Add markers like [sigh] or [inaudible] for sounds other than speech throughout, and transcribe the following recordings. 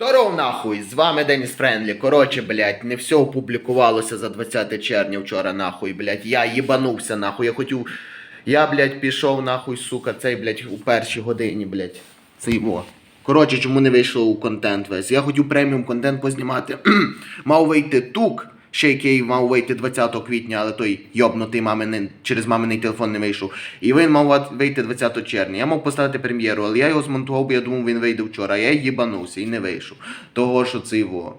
Здоров нахуй, з вами Деніс Френлі. Коротше, блядь, не все опублікувалося за 20 червня вчора, нахуй, блядь. Я їбанувся, нахуй. Я хотів. Я, блядь, пішов нахуй, сука, цей, блядь, у першій годині, блядь. Цей во. Коротше, чому не вийшло у контент весь? Я хотів преміум контент познімати. [clears throat] мав вийти тук, ще який мав вийти 20 квітня, але той йобнутий мамин, через маминий телефон не вийшов. І він мав вийти 20 червня. Я мав поставити прем'єру, але я його змонтував, бо я думав, він вийде вчора. Я їбанувся і не вийшов. Того, що це його.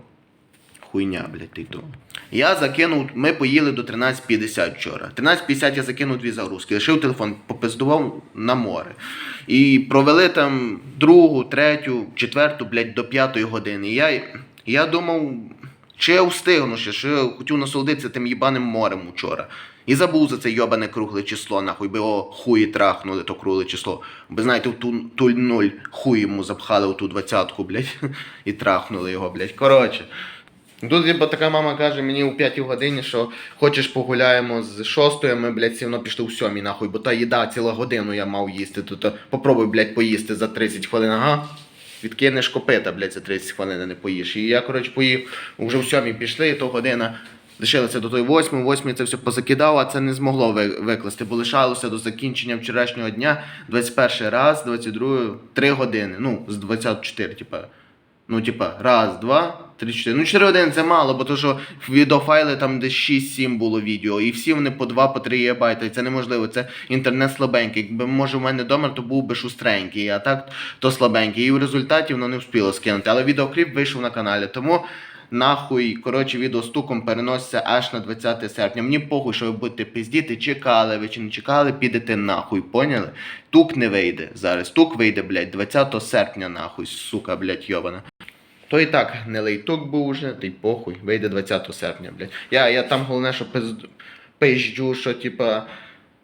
Хуйня, блядь, ти то. Я закинув, ми поїли до 13.50 вчора. 13.50 я закинув дві загрузки, лишив телефон, попиздував на море. І провели там другу, третю, четверту, блядь, до п'ятої години. Я, я думав, чи я встигну ще, що я хотів насолодитися тим їбаним морем вчора. І забув за це йобане кругле число, нахуй, би його хуї трахнули, то кругле число. Ви знаєте, в ту, ту нуль хуй йому запхали в ту двадцятку, блядь, [laughs] і трахнули його, блядь. Коротше. Тут бо така мама каже мені у 5 годині, що хочеш погуляємо з 6, ми, блядь, все одно пішли у 7 нахуй, бо та їда ціла годину я мав їсти. Тут попробуй, блядь, поїсти за 30 хвилин, ага. Відкинеш копита, блядь, за 30 хвилин не поїш. І я, коротше, поїв, вже в сьомій пішли, і то година. Лишилося до той 8, 8 це все позакидав, а це не змогло викласти, бо лишалося до закінчення вчорашнього дня 21 раз, 22, 3 години. Ну, з 24, типа. Ну, типа, раз, два, три, чотири. Ну, 4 години це мало, бо то, що відеофайли там десь 6-7 було відео, і всі вони по 2 по 3 єбайта, і це неможливо. Це інтернет слабенький. Якби може в мене вдома, то був би шустренький, а так то слабенький. І в результаті воно не встигло скинути. Але відеокліп вийшов на каналі. Тому нахуй, коротше, відео з туком переноситься аж на 20 серпня. Мені похуй, що ви будете пиздіти, чекали ви чи не чекали, підете нахуй, поняли? Тук не вийде зараз. Тук вийде, блядь, 20 серпня, нахуй, сука, блядь, йобана. То і так не лейток був уже, та й похуй, вийде 20 серпня, блядь. Я, я там головне, що пизд... пизджу, що типа.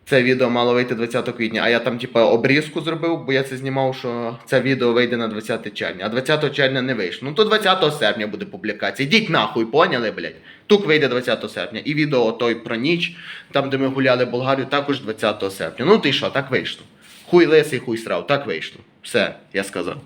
Це відео мало вийти 20 квітня, а я там, типа, обрізку зробив, бо я це знімав, що це відео вийде на 20 червня, а 20 червня не вийшло. Ну то 20 серпня буде публікація. Йдіть нахуй, поняли, блядь? Тук вийде 20 серпня. І відео той про ніч, там, де ми гуляли Болгарію, також 20 серпня. Ну ти що, так вийшло. Хуй лисий, хуй срав, так вийшло. Все, я сказав.